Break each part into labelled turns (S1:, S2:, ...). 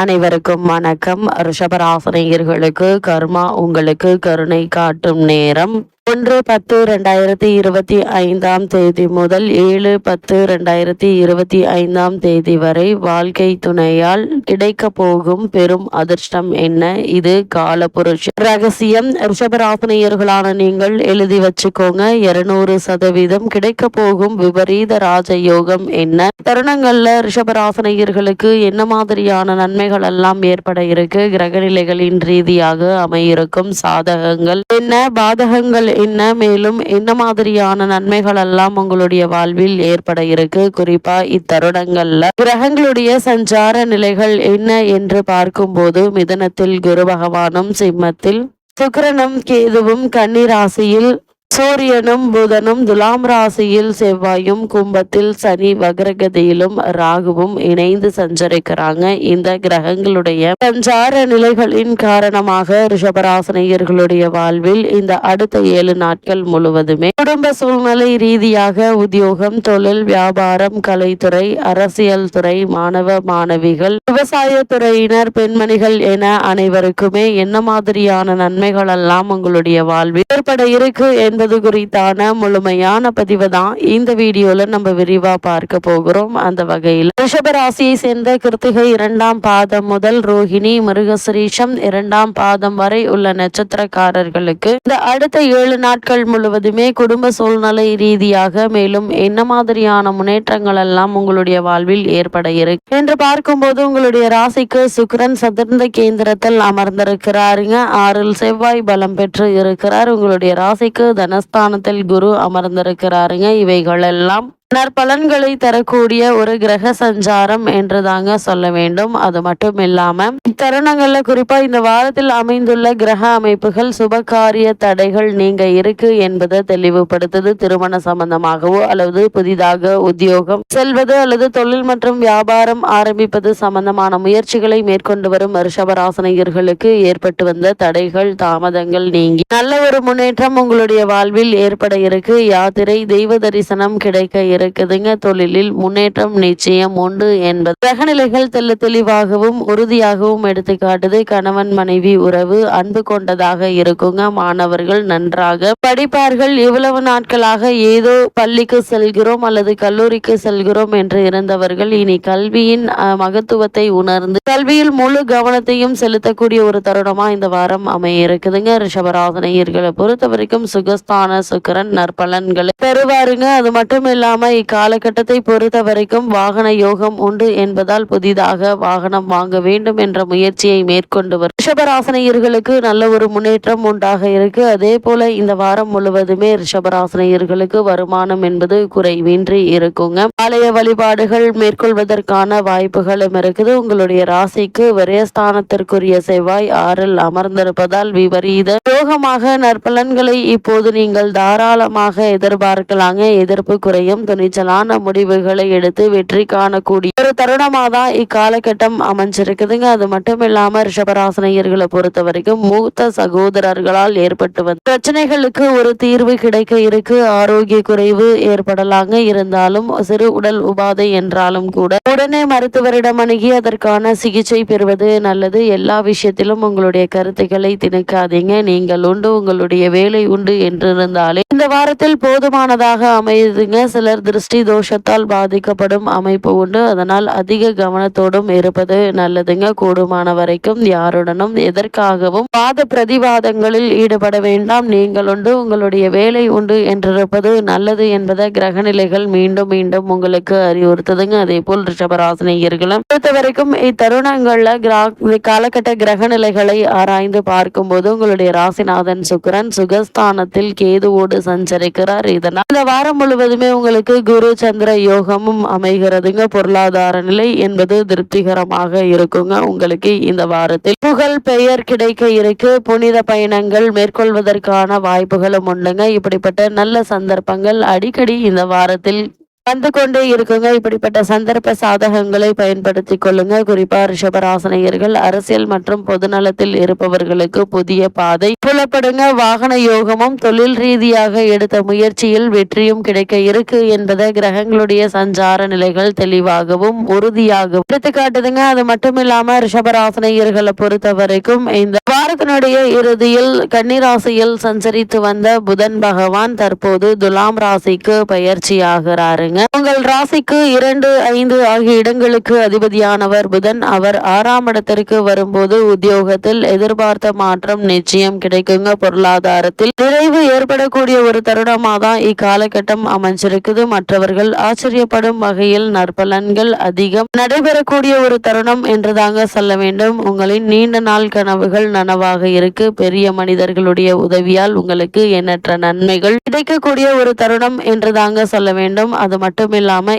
S1: அனைவருக்கும் வணக்கம். ரிஷபராசனையர்களுக்கு கர்மா உங்களுக்கு கருணை காட்டும் நேரம். ஒன்று பத்து ரெண்டாயிரத்தி இருபத்தி ஐந்தாம் தேதி முதல் ஏழு பத்து ரெண்டாயிரத்தி இருபத்தி ஐந்தாம் தேதி வரை வாழ்க்கை துணையால் கிடைக்க போகும் பெரும் அதிர்ஷ்டம் என்ன? இது காலபுருஷ ரகசியம். ரிஷபராசனையர்களான நீங்கள் எழுதி வச்சுக்கோங்க. இருநூறு சதவீதம் கிடைக்க போகும் விபரீத ராஜயோகம் என்ன? தருணங்கள்ல ரிஷபராசினியர்களுக்கு என்ன மாதிரியான நன்மைகள் எல்லாம் ஏற்பட இருக்கு? கிரகநிலைகளின் ரீதியாக அமையிருக்கும் சாதகங்கள் என்ன? பாதகங்கள் என்ன மேலும் என்ன மாதிரியான நன்மைகள் எல்லாம் உங்களுடைய வாழ்வில் ஏற்பட இருக்கு. குறிப்பா இத்தருடங்கள்ல கிரகங்களுடைய சஞ்சார நிலைகள் என்ன என்று பார்க்கும்போது மிதனத்தில் குரு பகவானும் சிம்மத்தில் சுக்கிரனும் கேதுவும் கன்னி ராசியில் சூரியனும் புதனும் துலாம் ராசியில் செவ்வாயும் கும்பத்தில் சனி வக்ரகதியிலும் ராகுவும் இணைந்து சஞ்சரிக்கிறாங்க. இந்த கிரகங்களுடைய சஞ்சார நிலைகளின் காரணமாக ரிஷபராசனையர்களுடைய வாழ்வில் இந்த அடுத்த ஏழு நாட்கள் முழுவதுமே குடும்ப சூழ்நிலை ரீதியாக உத்தியோகம் தொழில் வியாபாரம் கலைத்துறை அரசியல் துறை மாணவ மாணவிகள் விவசாய துறையினர் பெண்மணிகள் என அனைவருக்குமே என்ன மாதிரியான நன்மைகள் எல்லாம் உங்களுடைய வாழ்வில் ஏற்பட இருக்கு என்பது குறித்தான முழுமையான பதிவு தான் இந்த வீடியோல நம்ம விரிவா பார்க்க போகிறோம். அந்த வகையில் ரிஷப ராசியை சேர்ந்த கிருத்திகை இரண்டாம் பாதம் முதல் ரோஹிணி மிருகசுரீஷம் இரண்டாம் பாதம் வரை உள்ள நட்சத்திரக்காரர்களுக்கு இந்த அடுத்த ஏழு நாட்கள் முழுவதுமே குடும்ப சூழ்நிலை ரீதியாக மேலும் என்ன மாதிரியான முன்னேற்றங்கள் எல்லாம் உங்களுடைய வாழ்வில் ஏற்பட இருக்கு என்று பார்க்கும்போது உங்களுடைய ராசிக்கு சுக்கரன் சதுர்ந்த கேந்திரத்தில் அமர்ந்திருக்கிறாருங்க. ஆறில் செவ்வாய் பலம் பெற்று இருக்கிறார். உங்களுடைய ராசிக்கு தன தனஸ்தானத்தில் குரு அமர்ந்திருக்கிறாருங்க. இவைகள் எல்லாம் நற்பலன்களை தரக்கூடிய ஒரு கிரக சஞ்சாரம் என்று தாங்க சொல்ல வேண்டும். அது மட்டும் இல்லாம இத்தருணங்கள்ல குறிப்பா இந்த வாரத்தில் அமைந்துள்ள கிரக அமைப்புகள் சுபகாரிய தடைகள் நீங்க இருக்கு என்பதை தெளிவுபடுத்துது. திருமண சம்பந்தமாகவோ அல்லது புதிதாக உத்தியோகம் செல்வது அல்லது தொழில் மற்றும் வியாபாரம் ஆரம்பிப்பது சம்பந்தமான முயற்சிகளை மேற்கொண்டு வரும் ரிஷபராசனையர்களுக்கு ஏற்பட்டு வந்த தடைகள் தாமதங்கள் நீங்கி நல்ல ஒரு முன்னேற்றம் உங்களுடைய வாழ்வில் ஏற்பட இருக்கு. யாத்திரை தெய்வ தரிசனம் கிடைக்க இருக்குதுங்க தொழிலில் முன்னேற்றம் நிச்சயம் உண்டு என்பது. கிரகநிலைகள் தெல்ல தெளிவாகவும் உறுதியாகவும் எடுத்து காட்டுது. கணவன் மனைவி உறவு அன்பு கொண்டதாக இருக்குங்க. மாணவர்கள் நன்றாக படிப்பார்கள். இவ்வளவு நாட்களாக ஏதோ பள்ளிக்கு செல்கிறோம் அல்லது கல்லூரிக்கு செல்கிறோம் என்று இருந்தவர்கள் இனி கல்வியின் மகத்துவத்தை உணர்ந்து கல்வியில் முழு கவனத்தையும் செலுத்தக்கூடிய ஒரு தருணமா இந்த வாரம் அமைய இருக்குதுங்க ரிஷபராசனையர்களை பொறுத்த வரைக்கும் சுகஸ்தான சுக்கரன் நற்பலன்களை பெறுவாருங்க. அது மட்டும் இல்லாம இக்காலகட்டத்தை பொறுத்த வரைக்கும் வாகன யோகம் உண்டு என்பதால் புதிதாக வாகனம் வாங்க வேண்டும் என்ற முயற்சியை மேற்கொண்டு வரும். ரிஷபராசனையர்களுக்கு நல்ல ஒரு முன்னேற்றம் உண்டாக இருக்கு. அதே போல இந்த வாரம் முழுவதுமே ரிஷபராசனையர்களுக்கு வருமானம் என்பது குறைவின்றி இருக்குங்க. ஆலய வழிபாடுகள் மேற்கொள்வதற்கான வாய்ப்புகளும் இருக்குது. உங்களுடைய ராசிக்கு விரயஸ்தானத்திற்குரிய செவ்வாய் ஆறில் அமர்ந்திருப்பதால் விபரீத யோகமாக நற்பலன்களை இப்போது நீங்கள் தாராளமாக எதிர்பார்க்கலாங்க. எதிர்ப்பு குறையும். துணிச்சலான முடிவுகளை எடுத்து வெற்றி காணக்கூடிய ஒரு தருணமாக தான் இக்காலகட்டம் அமைஞ்சிருக்குதுங்க. அது மட்டும் இல்லாம ரிஷபராசனையர்களை பொறுத்த வரைக்கும் மூத்த சகோதரர்களால் ஏற்பட்டு வந்த பிரச்சனைகளுக்கு ஒரு தீர்வு கிடைக்க இருக்கு. ஆரோக்கிய குறைவு ஏற்படலாங்க. இருந்தாலும் சிறு உடல் உபாதை என்றாலும் கூட உடனே மருத்துவரிடம் அணுகி அதற்கான சிகிச்சை பெறுவது நல்லது. எல்லா விஷயத்திலும் உங்களுடைய கருத்துக்களை திணிக்காதீங்க. நீங்கள் உண்டு உங்களுடைய வேலை உண்டு என்று இருந்தாலே இந்த வாரத்தில் போதுமானதாக அமையுதுங்க. சிலர் திருஷ்டி தோஷத்தால் பாதிக்கப்படும் அமைப்பு உண்டு. அதனால் அதிக கவனத்தோடும் இருப்பது நல்லதுங்க. கூடுமான வரைக்கும் யாருடனும் எதற்காகவும் வாத பிரதிவாதங்களில் ஈடுபட வேண்டாம். நீங்கள் உண்டு உங்களுடைய வேலை உண்டு என்றிருப்பது நல்லது என்பதை கிரகநிலைகள் மீண்டும் மீண்டும் உங்களுக்கு அறிவுறுத்துதுங்க. அதே போல் ரிஷபராசினியர்களும் பொறுத்த வரைக்கும் இத்தருணங்கள்ல கிரா காலகட்ட கிரகநிலைகளை ஆராய்ந்து பார்க்கும்போது உங்களுடைய ராசிநாதன் சுக்கரன் சுகஸ்தானத்தில் கேதுவோடு சஞ்சரிக்கிறார் இதனால் இந்த வாரம் முழுவதுமே உங்களுக்கு குரு சந்திர யோகமும் அமைகிறதுங்க. பொருளாதார நிலை என்பது திருப்திகரமாக இருக்குங்க. உங்களுக்கு இந்த வாரத்தில் புகழ் பெயர் கிடைக்க இருக்கு. புனித பயணங்கள் மேற்கொள்வதற்கான வாய்ப்புகளும் உண்டுங்க. இப்படிப்பட்ட நல்ல சந்தர்ப்பங்கள் அடிக்கடி இந்த வாரத்தில் வந்து கொண்டே இருக்குங்க. இப்படிப்பட்ட சந்தர்ப்ப சாதகங்களை பயன்படுத்திக் கொள்ளுங்க. குறிப்பா ரிஷபராசனையர்கள் அரசியல் மற்றும் பொதுநலத்தில் இருப்பவர்களுக்கு புதிய பாதை புலப்படுங்க. வாகன யோகமும் தொழில் ரீதியாக எடுத்த முயற்சியில் வெற்றியும் கிடைக்க இருக்கு என்பதை கிரகங்களுடைய சஞ்சார நிலைகள் தெளிவாகவும் உறுதியாகவும் எடுத்துக்காட்டுதுங்க. அது மட்டும் இல்லாம ரிஷபராசனையர்களை பொறுத்த வரைக்கும் இந்த வாரத்தினுடைய இறுதியில் கன்னிராசியில் சஞ்சரித்து வந்த புதன் பகவான் தற்போது துலாம் ராசிக்கு பயிற்சியாகிறாருங்க. ஆகிறாருங்க உங்கள் ராசிக்கு இரண்டு ஐந்து ஆகிய இடங்களுக்கு அதிபதியானவர் புதன். அவர் ஆறாம் இடத்திற்கு வரும்போது உத்தியோகத்தில் எதிர்பார்த்த மாற்றம் நிச்சயம் கிடைக்குங்க. பொருளாதாரத்தில் நிறைவு ஏற்படக்கூடிய ஒரு தருணமாக தான் இக்காலகட்டம் அமைஞ்சிருக்குது. மற்றவர்கள் ஆச்சரியப்படும் வகையில் நற்பலன்கள் அதிகம் நடைபெறக்கூடிய ஒரு தருணம் என்றுதாங்க சொல்ல வேண்டும். உங்களின் நீண்ட நாள் கனவுகள் நனவாக இருக்கு. பெரிய மனிதர்களுடைய உதவியால் உங்களுக்கு எண்ணற்ற நன்மைகள் கிடைக்கக்கூடிய ஒரு தருணம் என்று தாங்க சொல்ல வேண்டும். அது மட்டும்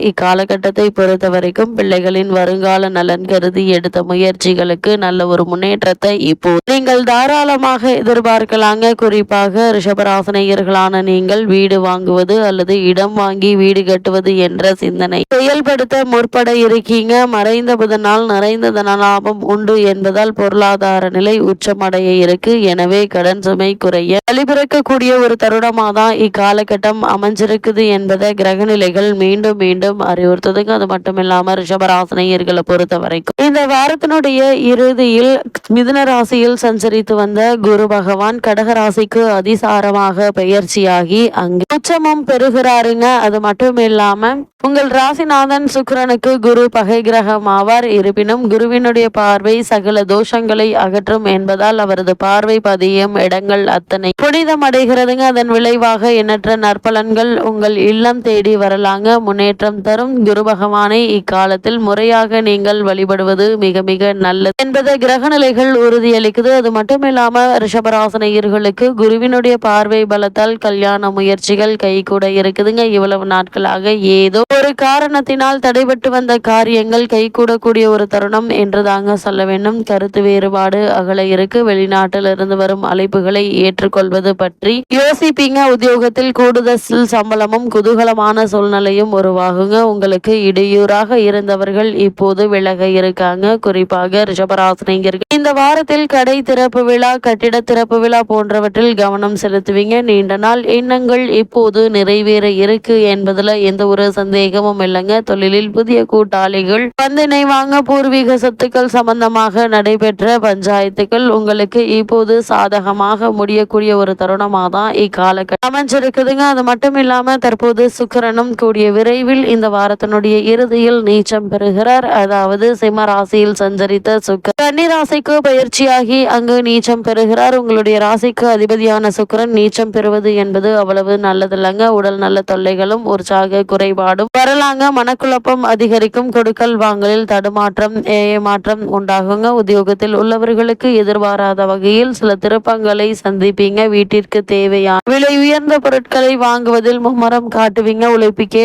S1: இக்காலகட்டத்தை பொறுத்த வரைக்கும் பிள்ளைகளின் வருங்கால நலன் கருதி எடுத்த முயற்சிகளுக்கு நல்ல ஒரு முன்னேற்றத்தை இப்போ நீங்கள் தாராளமாக எதிர்பார்க்கலாங்க. குறிப்பாக ரிஷபராசனையர்களான நீங்கள் வீடு வாங்குவது அல்லது இடம் வாங்கி வீடு கட்டுவது என்ற சிந்தனை. செயல்படுத்த முற்பட இருக்கீங்க. மறைந்த புதனால் நிறைந்த தனலாபம் உண்டு என்பதால் பொருளாதார நிலை உச்சமடைய இருக்கு. எனவே கடன் சுமை குறைய வழிபிறக்கக்கூடிய ஒரு தருணமாக தான் இக்காலகட்டம் அமைஞ்சிருக்குது என்பதை கிரகநிலைகள் மீண்டும் மீண்டும் அறிவுறுத்துதுங்க அது மட்டும் இல்லாம ரிஷபராசனையர்களை பொறுத்த வரைக்கும் இந்த வாரத்தினுடைய இறுதியில் மிதுன ராசியில் சஞ்சரித்து வந்த குரு பகவான் கடகராசிக்கு அதிசாரமாக பெயர்ச்சியாகி அங்கு உச்சமும் பெறுகிறாருங்க அது மட்டும் இல்லாம உங்கள் ராசிநாதன் சுக்கிரனுக்கு குரு பகை கிரகம் ஆவார். இருப்பினும் குருவினுடைய பார்வை சகல தோஷங்களை அகற்றும் என்பதால் அவரது பார்வை பதியும் இடங்கள் அத்தனை புனிதம் அடைகிறதுங்க அதன் விளைவாக எண்ணற்ற நற்பலன்கள் உங்கள் இல்லம் தேடி வரலாம் வரலாங்க முன்னேற்றம் தரும். குரு பகவானை இக்காலத்தில் முறையாக நீங்கள் வழிபடுவது மிக மிக நல்லது. என்பதை கிரகநிலைகள் உறுதியளிக்குது. அது மட்டும் இல்லாம ரிஷபராசனையர்களுக்கு குருவினுடைய பார்வை பலத்தால் கல்யாண முயற்சிகள் கை கூட இருக்குதுங்க. இவ்வளவு நாட்களாக ஏதோ ஒரு காரணத்தினால் தடைபட்டு வந்த காரியங்கள் கை கூடக்கூடிய ஒரு தருணம் என்று தாங்க சொல்ல வேண்டும். கருத்து வேறுபாடு அகல இருக்கு. வெளிநாட்டில் இருந்து வரும் அழைப்புகளை ஏற்றுக்கொள்வது பற்றி யோசிப்பீங்க. உத்தியோகத்தில் கூடுதல் சம்பளமும் குதூகலமான சூழ்நிலை சூழ்நிலையும் உருவாகுங்க. உங்களுக்கு இடையூறாக இருந்தவர்கள் இப்போது விலக இருக்காங்க. குறிப்பாக ரிஷபராசினியர்கள். இந்த வாரத்தில் கடை திறப்பு விழா கட்டிட திறப்பு விழா போன்றவற்றில் கவனம் செலுத்துவீங்க. நீண்ட நாள் எண்ணங்கள் இப்போது நிறைவேற இருக்கு என்பதுல எந்த ஒரு சந்தேகமும் இல்லைங்க. தொழிலில் புதிய கூட்டாளிகள் பந்தினை வாங்க பூர்வீக சொத்துக்கள் சம்பந்தமாக நடைபெற்ற பஞ்சாயத்துகள் உங்களுக்கு இப்போது சாதகமாக முடியக்கூடிய ஒரு தருணமாக தான் இக்காலகட்டம் அமைஞ்சிருக்குதுங்க. அது மட்டும் இல்லாம தற்போது சுக்கரனும் கூடிய விரைவில் இந்த வாரத்தினுடைய இறுதியில் நீச்சம் பெறுகிறார். அதாவது சிம்ம ராசியில் சஞ்சரித்த சுக்கரன். கன்னிராசிக்கு பயிற்சியாகி அங்கு நீச்சம் பெறுகிறார். உங்களுடைய ராசிக்கு அதிபதியான சுக்கரன் நீச்சம் பெறுவது என்பது அவ்வளவு நல்லதில்லைங்க. உடல் நல்ல தொல்லைகளும் உற்சாக குறைபாடும் வரலாங்க மனக்குழப்பம் அதிகரிக்கும். கொடுக்கல் வாங்கலில் தடுமாற்றம் ஏமாற்றம் உண்டாகுங்க. உத்தியோகத்தில் உள்ளவர்களுக்கு எதிர்பாராத வகையில் சில திருப்பங்களை சந்திப்பீங்க. வீட்டிற்கு தேவையான விலை உயர்ந்த பொருட்களை வாங்குவதில் மும்மரம் காட்டுவீங்க.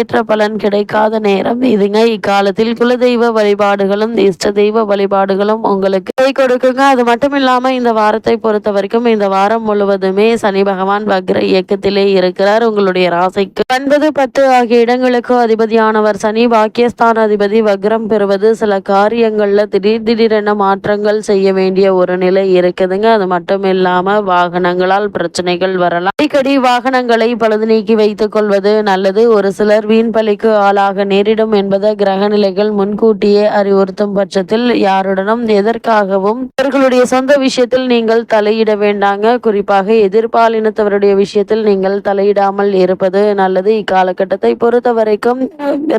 S1: ஏற்ற பலன் கிடைக்காத நேரம் இதுங்க. இக்காலத்தில் குலதெய்வ வழிபாடுகளும் இஷ்ட தெய்வ வழிபாடுகளும் உங்களுக்கு கை கொடுக்குங்க. அது மட்டும் இல்லாம இந்த வாரத்தை பொறுத்த வரைக்கும் இந்த வாரம் முழுவதுமே சனி பகவான் வக்ர இயக்கத்திலே இருக்கிறார். உங்களுடைய ராசிக்கு ஒன்பது பத்து ஆகிய இடங்களுக்கு அதிபதியானவர் சனி. பாக்கியஸ்தான் அதிபதி வக்ரம் பெறுவது. சில காரியங்கள்ல திடீர் திடீரென மாற்றங்கள் செய்ய வேண்டிய ஒரு நிலை இருக்குதுங்க. அது மட்டும் இல்லாம வாகனங்களால் பிரச்சனைகள் வரலாம். அடிக்கடி வாகனங்களை பழுது நீக்கி வைத்துக் கொள்வது நல்லது. ஒரு சிலர் வீண் பலிக்கு ஆளாக நேரிடும் என்பதை கிரக நிலைகள் முன்கூட்டியே அறிவுறுத்தும் பட்சத்தில் யாருடனும் எதற்காகவும் அவர்களுடைய சொந்த விஷயத்தில் நீங்கள் தலையிட வேண்டாங்க. குறிப்பாக எதிர்பாலினத்தவருடைய விஷயத்தில் நீங்கள் தலையிடாமல் இருப்பது நல்லது. இக்காலகட்டத்தை பொறுத்த வரைக்கும்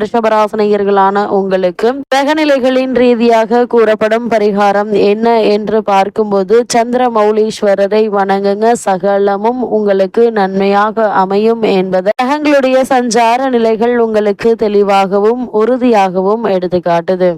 S1: ரிஷபராசனையர்களான உங்களுக்கு கிரகநிலைகளின் ரீதியாக கூறப்படும் பரிகாரம் என்ன என்று பார்க்கும்போது சந்திர மௌலீஸ்வரரை வணங்குங்க. சகலமும் உங்களுக்கு நன்மையாக அமையும் என்பது கிரகங்களுடைய சஞ்சார நிலைகள் உங்களுக்கு தெளிவாகவும் உறுதியாகவும் எடுத்துக்காட்டுது.